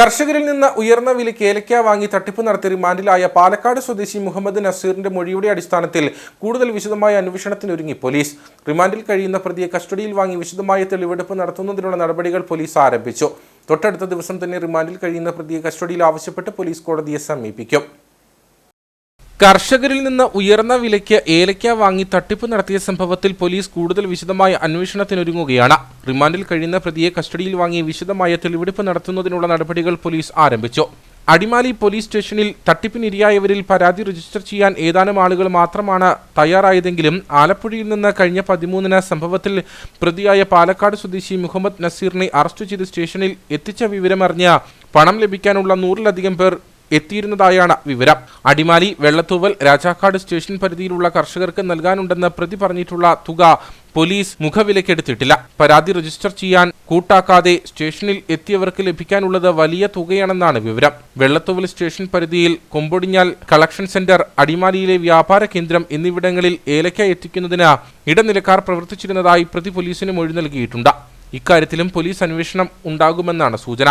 കർഷകരിൽ നിന്ന് ഉയർന്ന വിലയ്ക്ക് ഏലക്ക വാങ്ങി തട്ടിപ്പ് നടത്തി റിമാൻഡിലായ പാലക്കാട് സ്വദേശി മുഹമ്മദ് നസീറിന്റെ മൊഴിയുടെ അടിസ്ഥാനത്തിൽ കൂടുതൽ വിശദമായ അന്വേഷണത്തിനൊരുങ്ങി പോലീസ്. റിമാൻഡിൽ കഴിയുന്ന പ്രതിയെ കസ്റ്റഡിയിൽ വാങ്ങി വിശദമായ തെളിവെടുപ്പ് നടത്തുന്നതിനുള്ള നടപടികൾ പോലീസ് ആരംഭിച്ചു. തൊട്ടടുത്ത ദിവസം തന്നെ റിമാൻഡിൽ കഴിയുന്ന പ്രതിയെ കസ്റ്റഡിയിൽ ആവശ്യപ്പെട്ട് പോലീസ് കോടതിയെ സമീപിക്കും. കർഷകരിൽ നിന്ന് ഉയർന്ന വിലയ്ക്ക് ഏലക്ക വാങ്ങി തട്ടിപ്പ് നടത്തിയ സംഭവത്തിൽ പോലീസ് കൂടുതൽ വിശദമായ അന്വേഷണത്തിനൊരുങ്ങുകയാണ്. റിമാൻഡിൽ കഴിയുന്ന പ്രതിയെ കസ്റ്റഡിയിൽ വാങ്ങി വിശദമായ തെളിവെടുപ്പ് നടത്തുന്നതിനുള്ള നടപടികൾ പോലീസ് ആരംഭിച്ചു. അടിമാലി പോലീസ് സ്റ്റേഷനിൽ തട്ടിപ്പിനിരയായവരിൽ പരാതി രജിസ്റ്റർ ചെയ്യാൻ ഏതാനും ആളുകൾ മാത്രമാണ് തയ്യാറായതെങ്കിലും ആലപ്പുഴയിൽ നിന്ന് കഴിഞ്ഞ പതിമൂന്നിന് സംഭവത്തിൽ പ്രതിയായ പാലക്കാട് സ്വദേശി മുഹമ്മദ് നസീറിനെ അറസ്റ്റ് ചെയ്ത് സ്റ്റേഷനിൽ എത്തിച്ച വിവരമറിഞ്ഞ പണം ലഭിക്കാനുള്ള നൂറിലധികം പേർ എത്തിയിരുന്നതായാണ് വിവരം. അടിമാലി വെള്ളത്തൂവൽ രാജാക്കാട് സ്റ്റേഷൻ പരിധിയിലുള്ള കർഷകർക്ക് നൽകാനുണ്ടെന്ന് പ്രതി പറഞ്ഞിട്ടുള്ള തുക പോലീസ് മുഖവിലക്കെടുത്തിട്ടില്ല പരാതി രജിസ്റ്റർ ചെയ്യാൻ കൂട്ടാക്കാതെ സ്റ്റേഷനിൽ എത്തിയവർക്ക് ലഭിക്കാനുള്ളത് വലിയ തുകയാണെന്നാണ് വിവരം. വെള്ളത്തൂവൽ സ്റ്റേഷൻ പരിധിയിൽ കൊമ്പൊടിഞ്ഞാൽ കളക്ഷൻ സെന്റർ അടിമാലിയിലെ വ്യാപാര കേന്ദ്രം എന്നിവിടങ്ങളിൽ ഏലക്ക എത്തിക്കുന്നതിന് ഇടനിലക്കാർ പ്രവർത്തിച്ചിരുന്നതായി പ്രതി പോലീസിന് മൊഴി നൽകിയിട്ടുണ്ട്. ഇക്കാര്യത്തിലും പോലീസ് അന്വേഷണം ഉണ്ടാകുമെന്നാണ് സൂചന.